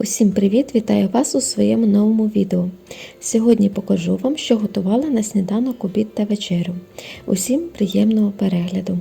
Усім привіт! Вітаю вас у своєму новому відео. Сьогодні покажу вам, що готувала на сніданок, обід та вечерю. Усім приємного перегляду!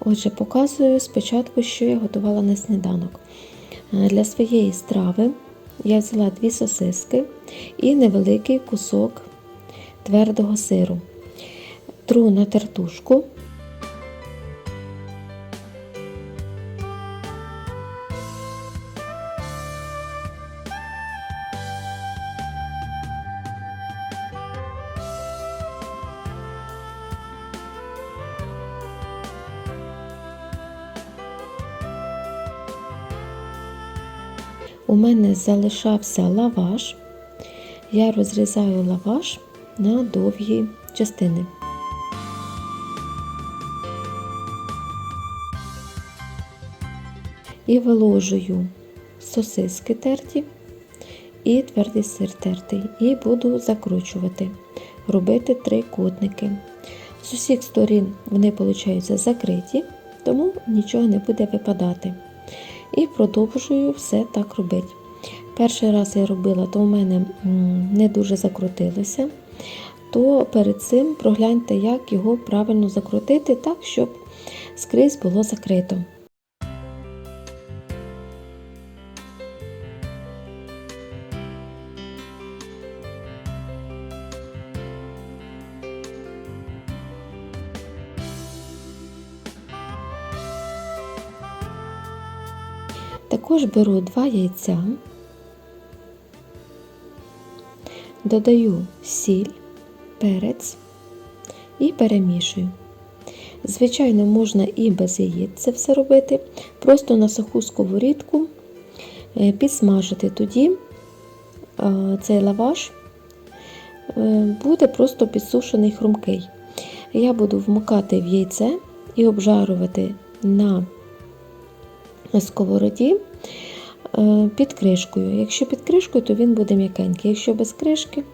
Отже, показую спочатку, що я готувала на сніданок. Для своєї страви я взяла дві сосиски і невеликий кусок твердого сиру. Тру на тертушку. У мене залишався лаваш. Я розрізаю лаваш на довгі частини. І виложую сосиски терті і твердий сир тертий. І буду закручувати, робити трикутники. З усіх сторін вони получаються закриті, тому нічого не буде випадати. І продовжую все так робити. Перший раз я робила, то в мене не дуже закрутилося, то перед цим прогляньте, як його правильно закрутити, так, щоб скрізь було закрито. Також беру два яйця, додаю сіль, перець і перемішую. Звичайно, можна і без яєць це все робити, просто на суху сковорідку е, підсмажити. Тоді е, цей лаваш е, буде просто підсушений хрумкий. Я буду вмикати в яйце і обжарувати на сковороді під кришкою. Якщо під кришкою, то він буде м'якенький. Якщо без кришки,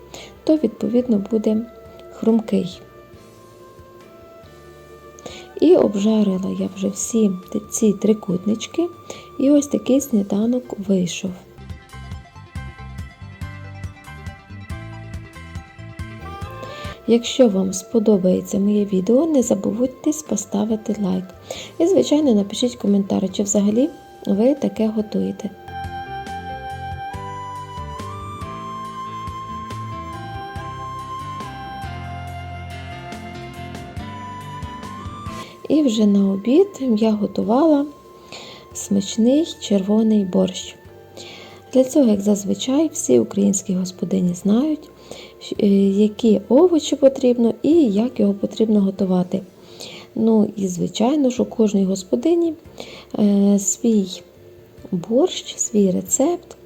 то відповідно буде хрумкий. І обжарила я вже всі ці трикутнички, і ось такий сніданок вийшов. Якщо вам сподобається моє відео, не забудьте поставити лайк. І, звичайно, напишіть коментар, чи взагалі ви таке готуєте. І вже на обід я готувала смачний червоний борщ. Для цього, як зазвичай, всі українські господині знають, які овочі потрібно і як його потрібно готувати. Ну і, звичайно ж, у кожній господині е, свій борщ, свій рецепт.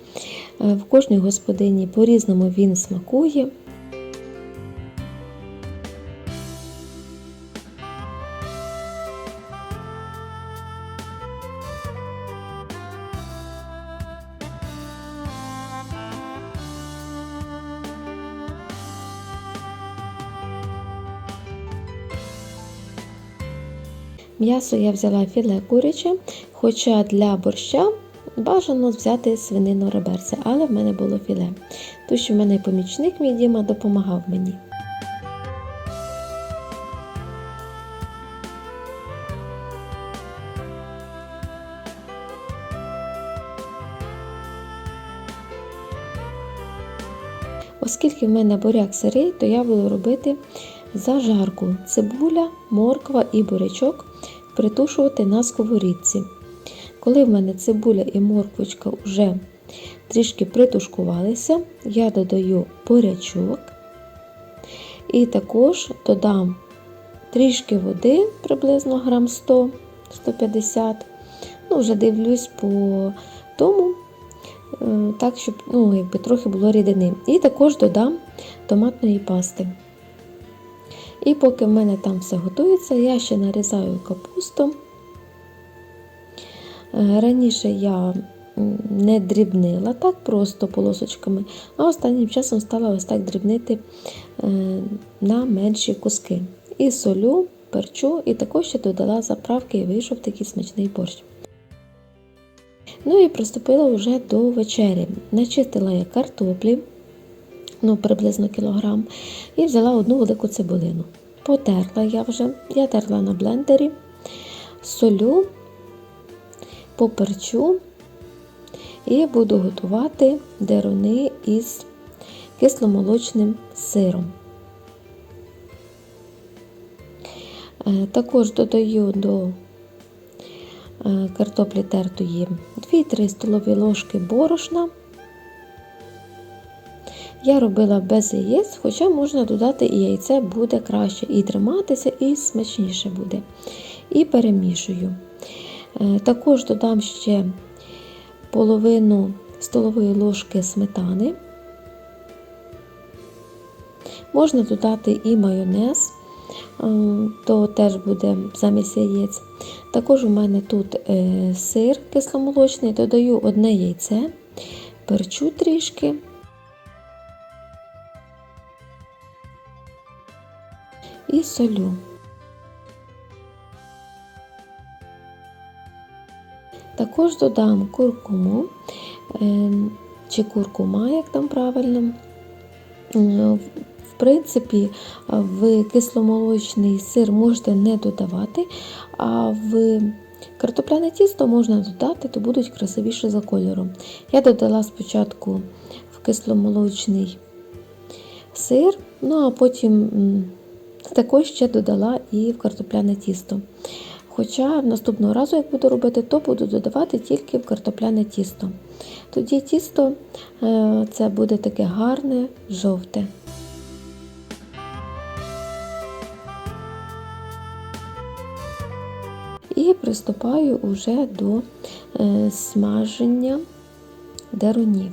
Е, в кожній господині по-різному він смакує. М'ясо я взяла філе куряче, хоча для борща бажано взяти свинину реберця, але в мене було філе. Тому що в мене помічник мій Діма допомагав мені. Оскільки в мене буряк сирий, то я буду робити зажарку, цибуля, морква і бурячок притушувати на сковорідці. Коли в мене цибуля і морквочка вже трішки притушкувалися, я додаю бурячок і також додам трішки води, приблизно грам 100-150. Ну, вже дивлюсь по тому, е, так, щоб ну, якби трохи було рідини. І також додам томатної пасти. І поки в мене там все готується, я ще нарізаю капусту. Е, раніше я не дрібнила так просто полосочками, а останнім часом стала ось так дрібнити е, на менші куски. І солю, перчу і також ще додала заправки і вийшов такий смачний борщ. Ну і приступила вже до вечері. Начистила я картоплі, ну приблизно кілограм, і взяла одну велику цибулину. Потерла я вже, я терла на блендері, солю, поперчу і буду готувати деруни із кисломолочним сиром. Е, Також додаю до е, картоплі тертої 2-3 столові ложки борошна. Я робила без яєць, хоча можна додати і яйце буде краще і триматися, і смачніше буде. І перемішую. Е, Також додам ще половину столової ложки сметани. Можна додати і майонез, е, то теж буде замість яєць. Також у мене тут е, сир кисломолочний, додаю одне яйце, перчу трішки. І солю. Також додам куркуму е, чи куркума, як там правильно. В принципі, в кисломолочний сир можете не додавати, а в картопляне тісто можна додати, то будуть красивіше за кольором. Я додала спочатку в кисломолочний сир, ну а потім також ще додала і в картопляне тісто. Хоча наступного разу, як буду робити, то буду додавати тільки в картопляне тісто. Тоді тісто е, це буде таке гарне, жовте. І приступаю уже до е, смаження дерунів.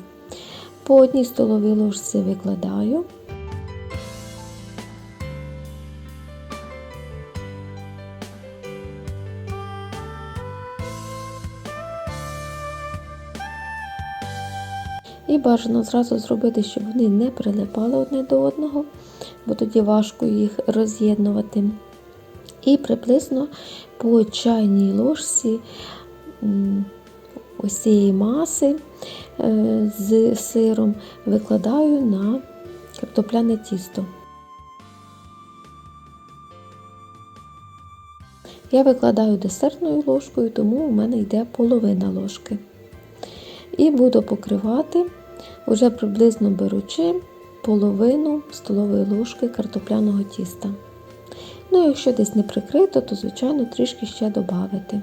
По одній столовій ложці викладаю. І бажано зразу зробити, щоб вони не прилипали одне до одного, бо тоді важко їх роз'єднувати. І приблизно по чайній ложці ось маси е, з сиром викладаю на картопляне тісто. Я викладаю десертною ложкою, тому у мене йде половина ложки. І буду покривати, уже приблизно беручи половину столової ложки картопляного тіста. Ну, якщо десь не прикрито, то, звичайно, трішки ще додати.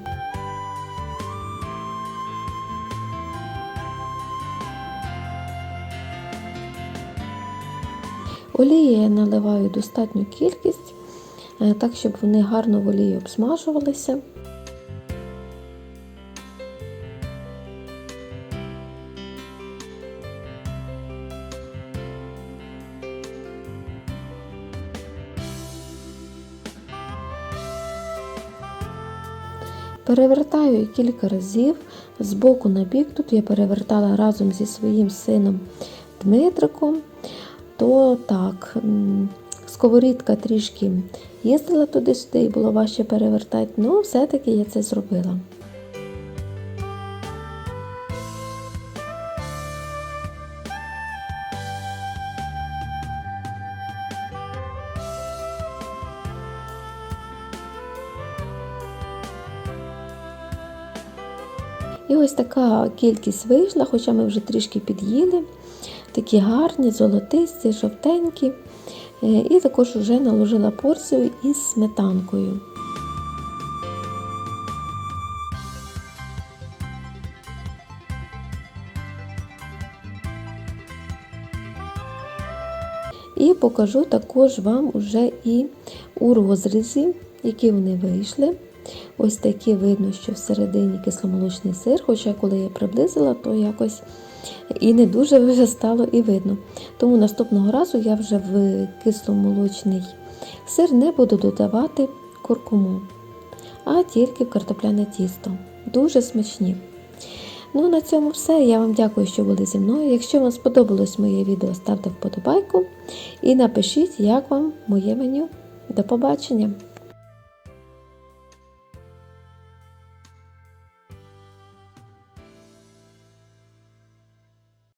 Олії я наливаю достатню кількість, е, так, щоб вони гарно в олії обсмажувалися. Перевертаю її кілька разів з боку на бік. Тут я перевертала разом зі своїм сином Дмитриком. То так, сковорідка трішки їздила туди-сюди і було важче перевертати, але все-таки я це зробила. І ось така кількість вийшла, хоча ми вже трішки під'їли. Такі гарні, золотисті, жовтенькі. Е, І також вже наложила порцію із сметанкою. І покажу також вам уже і у розрізі, які вони вийшли. Ось такі видно, що всередині кисломолочний сир, хоча коли я приблизила, то якось і не дуже вже стало і видно. Тому наступного разу я вже в кисломолочний сир не буду додавати куркуму, а тільки в картопляне тісто. Дуже смачні. Ну, на цьому все. Я вам дякую, що були зі мною. Якщо вам сподобалось моє відео, ставте вподобайку і напишіть, як вам моє меню. До побачення!